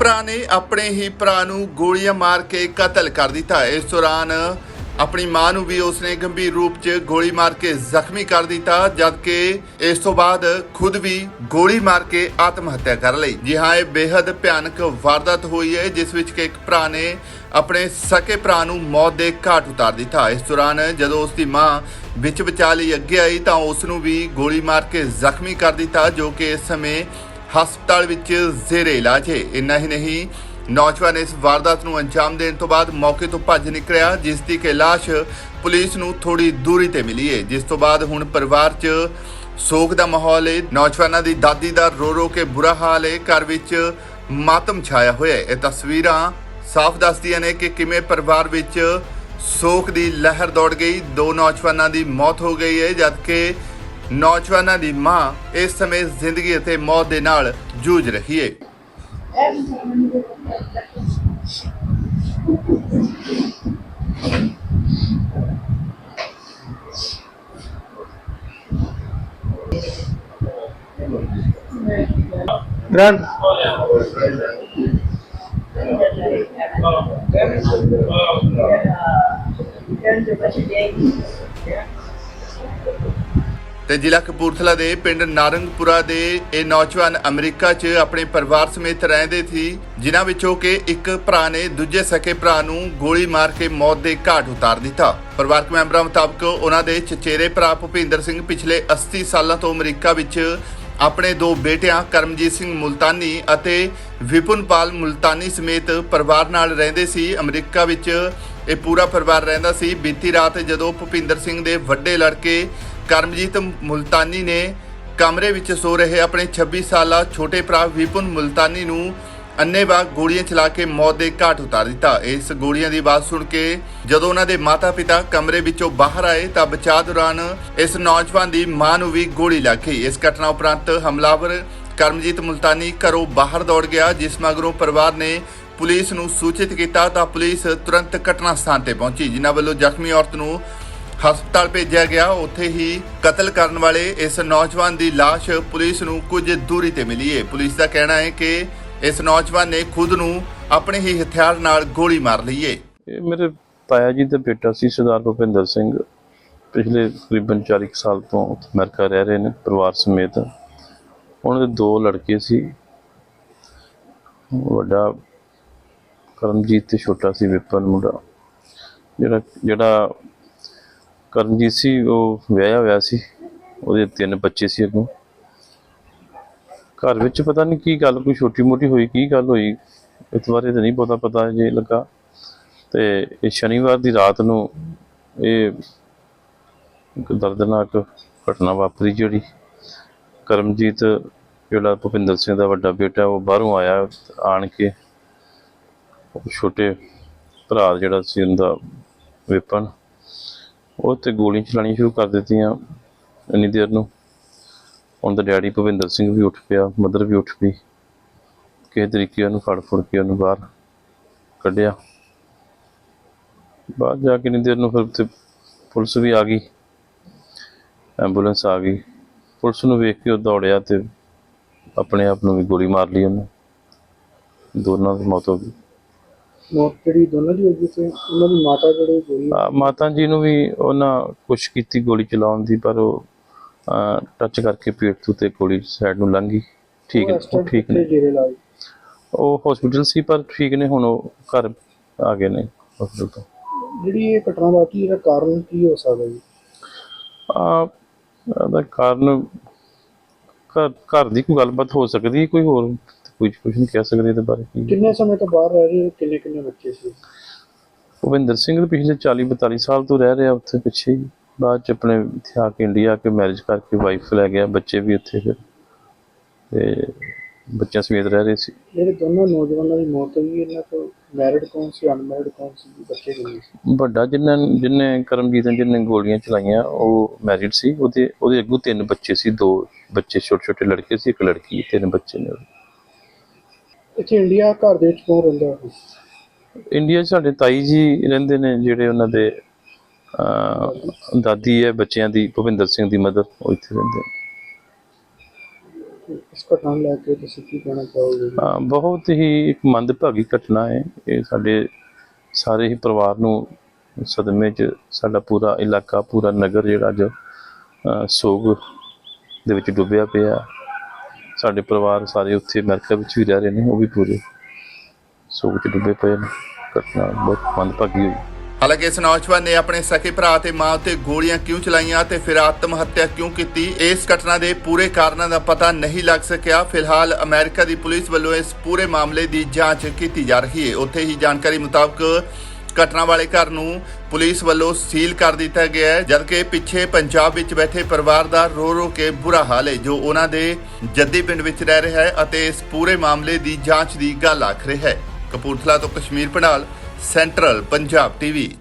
ਭਰਾ ਨੇ ਆਪਣੇ ਹੀ ਭਰਾ ਨੂੰ ਗੋਲੀਆਂ ਮਾਰ ਕੇ ਕਤਲ ਕਰ ਦਿੱਤਾ। ਇਸ ਦੌਰਾਨ ਆਪਣੀ ਮਾਂ ਨੂੰ ਵੀ ਉਸਨੇ ਗੰਭੀਰ ਰੂਪ 'ਚ ਗੋਲੀ ਮਾਰ ਕੇ ਜ਼ਖਮੀ ਕਰ ਦਿੱਤਾ, ਜਦਕਿ ਇਸ ਤੋਂ ਬਾਅਦ ਖੁਦ ਵੀ ਗੋਲੀ ਮਾਰ ਕੇ ਆਤਮ ਹੱਤਿਆ ਕਰ ਲਈ। ਜੀ ਹਾਂ, ਇਹ ਬੇहद ਭਿਆਨਕ ਵਾਰਦਾਤ ਹੋਈ ਹੈ, ਜਿਸ ਵਿੱਚ ਕਿ ਇੱਕ ਭਰਾ ਨੇ ਆਪਣੇ ਸਕੇ ਭਰਾ ਨੂੰ ਮੌਤ ਦੇ ਘਾਟ ਉਤਾਰ ਦਿੱਤਾ। ਇਸ ਦੌਰਾਨ ਜਦੋਂ ਉਸ ਦੀ ਮਾਂ ਵਿੱਚ ਵਿਚਾਲੀ ਅੱਗੇ ਆਈ ਤਾਂ ਉਸ ਨੂੰ ਵੀ ਗੋਲੀ ਮਾਰ ਕੇ ਜ਼ਖਮੀ ਕਰ ਦਿੱਤਾ, ਜੋ ਕਿ ਇਸ ਸਮੇਂ ਹਸਪਤਾਲ ਵਿੱਚ ਜ਼ੇਰੇ ਇਲਾਜ ਹੈ। ਇੰਨਾ ਹੀ ਨਹੀਂ, ਨੌਜਵਾਨ ਇਸ ਵਾਰਦਾਤ ਨੂੰ ਅੰਜਾਮ ਦੇਣ ਤੋਂ ਬਾਅਦ ਮੌਕੇ ਤੋਂ ਭੱਜ ਨਿਕਲਿਆ, ਜਿਸ ਦੀ ਕਿ ਲਾਸ਼ ਪੁਲਿਸ ਨੂੰ ਥੋੜੀ ਦੂਰੀ ਤੇ ਮਿਲੀ ਹੈ। ਜਿਸ ਤੋਂ ਬਾਅਦ ਹੁਣ ਪਰਿਵਾਰ 'ਚ ਸੋਗ ਦਾ ਮਾਹੌਲ ਹੈ। ਨੌਜਵਾਨਾਂ ਦੀ ਦਾਦੀ ਦਾ ਰੋ ਰੋ ਕੇ ਬੁਰਾ ਹਾਲ ਹੈ। ਘਰ ਵਿੱਚ ਮਾਤਮ ਛਾਇਆ ਹੋਇਆ ਹੈ। ਇਹ ਤਸਵੀਰਾਂ ਸਾਫ਼ ਦੱਸਦੀਆਂ ਨੇ ਕਿ ਕਿਵੇਂ ਪਰਿਵਾਰ ਵਿੱਚ ਸੋਗ ਦੀ ਲਹਿਰ ਦੌੜ ਗਈ। ਦੋ ਨੌਜਵਾਨਾਂ ਦੀ ਮੌਤ ਹੋ ਗਈ ਹੈ, ਜਦਕਿ ਨੌਜਵਾਨਾਂ ਦੀ ਮਾਂ ਇਸ ਸਮੇਂ ਜ਼ਿੰਦਗੀ ਅਤੇ ਮੌਤ ਦੇ ਨਾਲ ਜੂਝ ਰਹੀ ਹੈ Run. ਤੇ ਜ਼ਿਲ੍ਹਾ ਕਪੂਰਥਲਾ ਦੇ ਪਿੰਡ ਨਾਰੰਗਪੁਰਾ ਦੇ ਇਹ ਨੌਜਵਾਨ ਅਮਰੀਕਾ 'ਚ ਆਪਣੇ ਪਰਿਵਾਰ ਸਮੇਤ ਰਹਿੰਦੇ ਸੀ, ਜਿਨ੍ਹਾਂ ਵਿੱਚੋਂ ਕਿ ਇੱਕ ਭਰਾ ਨੇ ਦੂਜੇ ਸਕੇ ਭਰਾ ਨੂੰ ਗੋਲੀ ਮਾਰ ਕੇ ਮੌਤ ਦੇ ਘਾਟ ਉਤਾਰ ਦਿੱਤਾ। ਪਰਿਵਾਰਕ ਮੈਂਬਰਾਂ ਮੁਤਾਬਕ ਉਹਨਾਂ ਦੇ ਚਚੇਰੇ ਭਰਾ ਭੁਪਿੰਦਰ ਸਿੰਘ ਪਿਛਲੇ 80 ਸਾਲਾਂ ਤੋਂ ਅਮਰੀਕਾ ਵਿੱਚ ਆਪਣੇ ਦੋ ਬੇਟਿਆਂ ਕਰਮਜੀਤ ਸਿੰਘ ਮੁਲਤਾਨੀ ਅਤੇ ਵਿਪੁਨਪਾਲ ਮੁਲਤਾਨੀ ਸਮੇਤ ਪਰਿਵਾਰ ਨਾਲ ਰਹਿੰਦੇ ਸੀ। ਅਮਰੀਕਾ ਵਿੱਚ ਇਹ ਪੂਰਾ ਪਰਿਵਾਰ ਰਹਿੰਦਾ ਸੀ। ਬੀਤੀ ਰਾਤ ਜਦੋਂ ਭੁਪਿੰਦਰ ਸਿੰਘ ਦੇ ਵੱਡੇ ਲੜਕੇ ਕਰਮਜੀਤ ਮੁਲਤਾਨੀ ਨੇ ਕਮਰੇ ਵਿੱਚ ਸੋ ਰਹੇ ਆਪਣੇ 26 ਸਾਲਾ ਛੋਟੇ ਭਰਾ ਵਿਪੁਨ ਮੁਲਤਾਨੀ ਨੂੰ ਅੰਨੇਵਾਹ ਗੋਲੀਆਂ ਚਲਾ ਕੇ ਮੌਤ ਦੇ ਘਾਟ ਉਤਾਰ ਦਿੱਤਾ। ਇਸ ਗੋਲੀਆਂ ਦੀ ਆਵਾਜ਼ ਸੁਣ ਕੇ ਜਦੋਂ ਉਹਨਾਂ ਦੇ ਮਾਤਾ-ਪਿਤਾ ਕਮਰੇ ਵਿੱਚੋਂ ਬਾਹਰ ਆਏ ਤਾਂ ਬਚਾਅ ਦੌਰਾਨ ਇਸ ਨੌਜਵਾਨ ਦੀ ਮਾਂ ਨੂੰ ਵੀ ਗੋਲੀ ਲੱਗ ਗਈ। ਇਸ ਘਟਨਾ ਉਪਰੰਤ ਹਮਲਾਵਰ ਕਰਮਜੀਤ ਮੁਲਤਾਨੀ ਘਰੋਂ ਬਾਹਰ ਦੌੜ ਗਿਆ, ਜਿਸ ਮਗਰੋਂ ਪਰਿਵਾਰ ਨੇ ਪੁਲਿਸ ਨੂੰ ਸੂਚਿਤ ਕੀਤਾ ਤਾਂ ਪੁਲਿਸ ਤੁਰੰਤ ਘਟਨਾ ਸਥਾਨ ਤੇ ਪਹੁੰਚੀ, ਜਿਨ੍ਹਾਂ ਵੱਲੋਂ ਜ਼ਖਮੀ ਔਰਤ ਨੂੰ ਹਸਪਤਾਲ ਭੇਜਿਆ ਗਿਆ। ਉੱਥੇ ਹੀ ਕਤਲ ਕਰਨ ਵਾਲੇ ਇਸ ਨੌਜਵਾਨ ਦੀ ਲਾਸ਼ ਪੁਲਿਸ ਨੂੰ ਕੁਝ ਦੂਰੀ ਤੇ ਮਿਲੀ ਹੈ ਪੁਲਿਸ ਦਾ ਕਹਿਣਾ ਹੈ ਕਿ ਇਸ ਨੌਜਵਾਨ ਨੇ ਖੁਦ ਨੂੰ ਆਪਣੇ ਹੀ ਹਥਿਆਰ ਨਾਲ ਗੋਲੀ ਮਾਰ ਲਈ ਹੈ ਇਹ ਮੇਰੇ ਤਾਇਆ ਜੀ ਦਾ ਬੇਟਾ ਸੀ, ਸਰਦਾਰ ਭੁਪਿੰਦਰ ਸਿੰਘ। ਪਿਛਲੇ ਤਕਰੀਬਨ 40 ਸਾਲ ਤੋਂ ਅਮਰੀਕਾ ਰਹਿ ਰਹੇ ਨੇ, ਪਰਿਵਾਰ ਸਮੇਤ। ਉਹਨਾਂ ਦੇ ਦੋ ਲੜਕੇ ਸੀ। ਵੱਡਾ ਕਰਮਜੀਤ ਤੇ ਛੋਟਾ ਸੀ ਵਿਪਨ ਮੁੰਡਾ। ਜਿਹੜਾ ਜਿਹੜਾ ਕਰਮਜੀਤ ਸੀ, ਉਹ ਵਿਆਹਿਆ ਹੋਇਆ ਸੀ। ਉਹਦੇ ਤਿੰਨ ਬੱਚੇ ਸੀ ਅੱਗੋਂ। ਘਰ ਵਿੱਚ ਪਤਾ ਨਹੀਂ ਕੀ ਗੱਲ, ਕੋਈ ਛੋਟੀ ਮੋਟੀ ਹੋਈ, ਕੀ ਗੱਲ ਹੋਈ, ਇਸ ਬਾਰੇ ਤਾਂ ਨਹੀਂ ਪਤਾ ਪਤਾ ਜੇ ਲੱਗਾ। ਤੇ ਇਹ ਸ਼ਨੀਵਾਰ ਦੀ ਰਾਤ ਨੂੰ ਇਹ ਇੱਕ ਦਰਦਨਾਕ ਘਟਨਾ ਵਾਪਰੀ ਜਿਹੜੀ। ਕਰਮਜੀਤ, ਜਿਹੜਾ ਭੁਪਿੰਦਰ ਸਿੰਘ ਦਾ ਵੱਡਾ ਬੇਟਾ, ਉਹ ਬਾਹਰੋਂ ਆਇਆ, ਆਣ ਕੇ ਛੋਟੇ ਭਰਾ ਜਿਹੜਾ ਸੀ, ਉਹਦਾ ਵਿਪਨ ਉਹ ਤੇ ਗੋਲੀਆਂ ਚਲਾਉਣੀਆਂ ਸ਼ੁਰੂ ਕਰ ਦਿੱਤੀਆਂ ਇੰਨੀ ਦੇਰ ਨੂੰ। ਉਹਨਾਂ ਦਾ ਡੈਡੀ ਭੁਪਿੰਦਰ ਸਿੰਘ ਵੀ ਉੱਠ ਪਿਆ, ਮਦਰ ਵੀ ਉੱਠ ਪਈ ਕਿਸੇ ਤਰੀਕੇ ਉਹਨੂੰ ਫੜ ਫੜ ਕੇ ਉਹਨੂੰ ਬਾਹਰ ਕੱਢਿਆ। ਬਾਹਰ ਜਾ ਕੇ ਇੰਨੀ ਦੇਰ ਨੂੰ ਫਿਰ ਤੇ ਪੁਲਿਸ ਵੀ ਆ ਗਈ, ਐਂਬੂਲੈਂਸ ਆ ਗਈ। ਪੁਲਿਸ ਨੂੰ ਵੇਖ ਕੇ ਉਹ ਦੌੜਿਆ ਤੇ ਆਪਣੇ ਆਪ ਨੂੰ ਵੀ ਗੋਲੀ ਮਾਰ ਲਈ ਉਹਨੇ। ਦੋਨਾਂ ਦੀ ਮੌਤ ਹੋ ਗਈ। ਮੌਤ ਜਿਹੜੀ ਦੋਨਾਂ ਦੀ ਹੋ ਗਈ ਸੀ ਉਹਨਾਂ ਦੀ ਮਾਤਾ ਜਿਹੜੇ ਗੋਲੀ ਆ, ਮਾਤਾ ਜੀ ਨੂੰ ਵੀ ਉਹਨਾਂ ਕੋਸ਼ਿਸ਼ ਕੀਤੀ ਗੋਲੀ ਚਲਾਉਣ ਦੀ ਪਰ ਉਹ ਟੱਚ ਕਰਕੇ ਪੇਟ ਤੋਂ ਤੇ ਗੋਲੀ ਸਾਈਡ ਨੂੰ ਲੰਘ ਗਈ। ਠੀਕ ਉਹ time ਠੀਕ ਨੇ। ਲਾਈ ਉਹ ਹਸਪੀਟਲ ਸੀ ਪਰ ਠੀਕ ਨੇ ਹੁਣ ਉਹ ਘਰ ਆ ਗਏ ਨੇ ਹਸਪੀਟਲ ਤੋਂ। ਜਿਹੜੀ ਇਹ ਘਟਨਾ ਵਾਪਰੀ ਇਹਦਾ ਕਾਰਨ ਕੀ ਹੋ ਸਕਦਾ ਜੀ? ਆ ਦਾ ਕਾਰਨ ਘਰ ਘਰ ਦੀ ਕੋਈ ਗੱਲਬਾਤ ਹੋ ਸਕਦੀ ਹੈ, ਕੋਈ ਹੋਰ ਕੁਝ ਕੁਝ ਨਹੀਂ ਕਹਿ ਸਕਦੇ ਇਹਦੇ ਬਾਰੇ ਕੀ ਹੈ। ਕਿੰਨੇ ਸਮੇਂ ਤੋਂ ਬਾਹਰ ਰਹਿ ਰਹੇ ਕਿੰਨੇ ਕਿੰਨੇ ਬੱਚੇ ਸੀ ਭੁਪਿੰਦਰ ਸਿੰਘ ਦੇ ਪਿਛਲੇ 40 42 ਸਾਲ ਤੋਂ ਰਹਿ ਰਿਹਾ ਉੱਥੇ ਪਿੱਛੇ ਹੀ ਬਾਅਦ ਚ ਆਪਣੇ ਇੱਥੇ ਆ ਕੇ ਇੰਡੀਆ ਆ ਕੇ ਮੈਰਿਜ ਕਰਕੇ ਵਾਈਫ ਲੈ ਗਿਆ ਬੱਚੇ ਵੀ ਉੱਥੇ ਫਿਰ। ਤੇ ਬੱਚਿਆਂ ਸਮੇਤ ਰਹਿ ਰਹੇ ਸੀ। ਜਿਹੜੇ ਦੋਨੋਂ ਨੌਜਵਾਨਾਂ ਦੀ ਮੌਤ ਹੋਈ। ਇਹਨਾਂ ਤੋਂ ਮੈਰਿਡ ਕੌਣ ਸੀ? ਅਨਮੈਰਿਡ ਕੌਣ ਸੀ? ਬੱਚੇ ਕਿੰਨੇ ਸੀ? ਵੱਡਾ ਜਿੰਨਾਂ ਜਿਹਨੇ ਕਰਮਜੀਤ ਨੇ ਜਿਹਨੇ ਗੋਲੀਆਂ ਚਲਾਈਆਂ ਉਹ ਮੈਰਿਡ ਸੀ। ਉਹਦੇ ਉਹਦੇ ਅੱਗੋਂ ਤਿੰਨ ਬੱਚੇ ਸੀ। ਦੋ ਬੱਚੇ ਛੋਟੇ ਛੋਟੇ ਲੜਕੇ ਸੀ ਇੱਕ ਲੜਕੀ ਤਿੰਨ ਬੱਚੇ ਨੇ ਉਹਦੇ। ਇੱਥੇ ਇੰਡੀਆ ਘਰ ਦੇ ਵਿੱਚ ਕੌਣ ਰਹਿੰਦਾ ਹੈ? ਇੰਡੀਆ 'ਚ ਸਾਡੇ ਤਾਈ ਜੀ ਰਹਿੰਦੇ ਨੇ ਜਿਹੜੇ ਉਹਨਾਂ ਦੇ ਅਹ ਦਾਦੀ ਹੈ ਬੱਚਿਆਂ ਦੀ ਭੁਪਿੰਦਰ ਸਿੰਘ ਦੀ ਮਦਰ ਉਹ ਇੱਥੇ ਰਹਿੰਦੇ ਨੇ। ਇਸ ਘਟਨਾ ਨੂੰ ਲੈ ਕੇ ਤੁਸੀਂ ਕੀ ਕਹਿਣਾ ਚਾਹੋਗੇ? ਅਹ ਬਹੁਤ ਹੀ ਇੱਕ ਮੰਦਭਾਗੀ ਘਟਨਾ ਹੈ। ਇਹ ਸਾਡੇ ਸਾਰੇ ਹੀ ਪਰਿਵਾਰ ਨੂੰ ਸਦਮੇ 'ਚ ਸਾਡਾ ਪੂਰਾ ਇਲਾਕਾ ਪੂਰਾ ਨਗਰ ਜਿਹੜਾ ਅੱਜ ਅਹ ਸੋਗ ਦੇ ਵਿੱਚ ਡੁੱਬਿਆ ਪਿਆ। ਸਾਡੇ ਪਰਿਵਾਰ ਸਾਰੇ ਉੱਥੇ ਅਮਰੀਕਾ ਵਿੱਚ ਵੀ ਰਹਿ ਰਹੇ ਨੇ, ਉਹ ਵੀ ਪੂਰੇ। ਸੋਗ 'ਚ ਡੁੱਬੇ ਪਏ ਨੇ, ਘਟਨਾ ਬਹੁਤ ਮੰਦਭਾਗੀ ਹੋਈ। ਹਾਲਾਂਕਿ ਇਸ ਨੌਜਵਾਨ ਨੇ ਆਪਣੇ ਸਕੇ ਭਰਾ ਤੇ ਮਾਂ ਉਤੇ ਗੋਲੀਆਂ ਕਿਉਂ ਚਲਾਈਆਂ ਤੇ ਫਿਰ ਆਤਮ ਹੱਤਿਆ ਕਿਉਂ ਕੀਤੀ, ਇਸ ਘਟਨਾ ਦੇ ਪੂਰੇ ਕਾਰਨਾਂ ਦਾ ਪਤਾ ਨਹੀਂ ਲੱਗ ਸਕਿਆ। ਫਿਲਹਾਲ ਅਮਰੀਕਾ ਦੀ ਪੁਲਿਸ ਵੱਲੋਂ ਇਸ ਪੂਰੇ ਮਾਮਲੇ ਦੀ ਜਾਂਚ ਕੀਤੀ ਜਾ ਰਹੀ ਹੈ। ਉੱਥੇ ਹੀ ਜਾਣਕਾਰੀ ਮੁਤਾਬਕ ਘਟਨਾ ਵਾਲੇ ਘਰ ਨੂੰ ਪੁਲਿਸ ਵੱਲੋਂ ਸੀਲ ਕਰ ਦਿੱਤਾ ਗਿਆ ਹੈ, ਜਦਕਿ ਪਿੱਛੇ ਪੰਜਾਬ ਵਿੱਚ ਬੈਠੇ ਪਰਿਵਾਰ ਦਾ ਰੋ ਰੋ ਕੇ ਬੁਰਾ ਹਾਲ ਹੈ, ਜੋ ਉਹਨਾਂ ਦੇ ਜੱਦੀ ਪਿੰਡ ਵਿੱਚ ਰਹਿ ਰਿਹਾ ਹੈ ਅਤੇ ਇਸ ਪੂਰੇ ਮਾਮਲੇ ਦੀ ਜਾਂਚ ਦੀ ਗੱਲ ਆਖ ਰਿਹਾ ਹੈ। ਕਪੂਰਥਲਾ ਤੋਂ ਕਸ਼ਮੀਰ ਪੰਡਾਲ ਸੈਂਟਰਲ ਪੰਜਾਬ ਟੀਵੀ।